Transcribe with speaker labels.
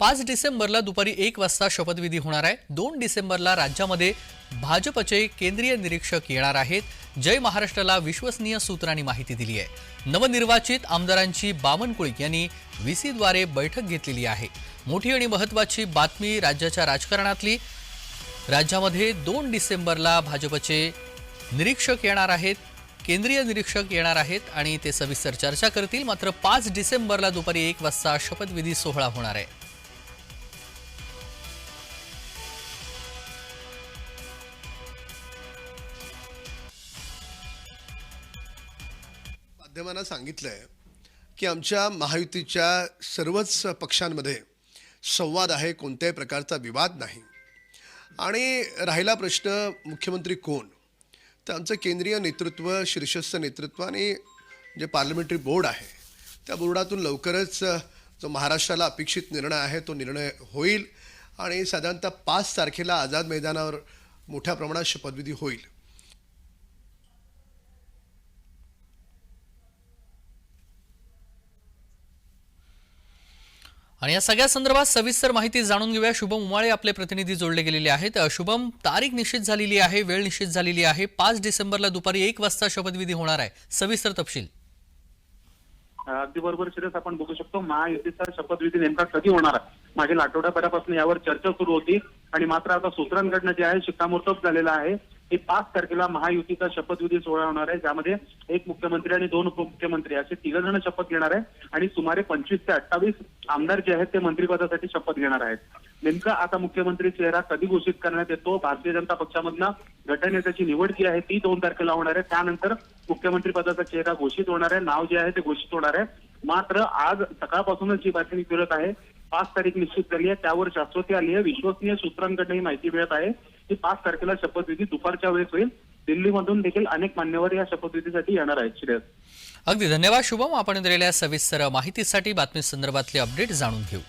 Speaker 1: पाच डिसेंबरला दुपारी एक वाजता शपथविधी होणार आहे. दोन डिसेंबरला राज्यामध्ये भाजपचे केंद्रीय निरीक्षक येणार आहेत. जय महाराष्ट्राला विश्वसनीय सूत्रांनी माहिती दिली आहे. नवनिर्वाचित आमदारांची बावनकुळी यांनी व्हीसीद्वारे बैठक घेतलेली आहे. मोठी आणि महत्वाची बातमी राज्याच्या राजकारणातली. राज्यामध्ये दोन डिसेंबरला भाजपचे निरीक्षक येणार आहेत केंद्रीय निरीक्षक येणार आहेत आणि ते सविस्तर चर्चा करतील. मात्र पाच डिसेंबरला दुपारी एक वाजता शपथविधी सोहळा होणार आहे.
Speaker 2: माध्यमांना सांगितलंय की आमच्या महायुतीच्या सर्वच पक्षांमध्ये संवाद आहे कोणत्याही प्रकारचा विवाद नाही. आणि राहिला प्रश्न मुख्यमंत्री कोण? तर आमचं केंद्रीय नेतृत्व शीर्षस्थ नेतृत्व आणि जे पार्लमेंटरी बोर्ड आहे त्या बोर्डातून लवकरच जो महाराष्ट्राला अपेक्षित निर्णय आहे तो निर्णय होईल आणि साधारणतः पाच तारखेला आझाद मैदानावर मोठ्या प्रमाणात शपथविधी होईल.
Speaker 1: आणि या सगळ्या संदर्भात सविस्तर माहिती जाणून घेऊया. शुभम उमाळे आपले प्रतिनिधी जोडले गेलेले आहेत. शुभम तारीख निश्चित झालेली आहे वेळ निश्चित झालेली आहे. पाच डिसेंबरला दुपारी एक वाजता शपथविधी होणार आहे. सविस्तर तपशील.
Speaker 3: अगदी बरोबर शिरस आपण बघू शकतो महायुतीचा शपथविधी नेमका कधी होणार आहे? मागील आठवड्याभरापासून यावर चर्चा सुरू होती आणि मात्र आता सूत्रांकडनं जे आहे शिक्कामोर्तब झालेला आहे. हे पाच तारखेला महायुतीचा शपथविधी सोहळा होणार आहे. ज्यामध्ये एक मुख्यमंत्री आणि दोन उपमुख्यमंत्री असे तिघ जण शपथ घेणार आहे. आणि सुमारे पंचवीस ते अठ्ठावीस आमदार जे आहेत ते मंत्रिपदासाठी शपथ घेणार आहेत. नेमका आता मुख्यमंत्री चेहरा कधी घोषित करण्यात येतो? भारतीय जनता पक्षामधला गटनेत्याची निवड जी आहे ती दोन तारखेला होणार आहे. त्यानंतर मुख्यमंत्री पदाचा चेहरा घोषित होणार आहे. नाव जे आहे ते घोषित होणार आहे. मात्र आज सकाळपासूनच जी बातमी फिरत आहे पाच तारीख निश्चित झाली आहे. त्यावर शाश्वती आली आहे. विश्वसनीय सूत्रांकडनं ही माहिती मिळत आहे. की पाच तारखेला शपथविधी दुपारच्या वेळेस होईल. दिल्लीमधून देखील अनेक मान्यवर या शपथविधीसाठी येणार आहेत श्रेयस.
Speaker 1: अगदी धन्यवाद शुभम. आपण दिलेल्या सविस्तर माहितीसाठी बातमी संदर्भातले अपडेट जाणून घेऊ.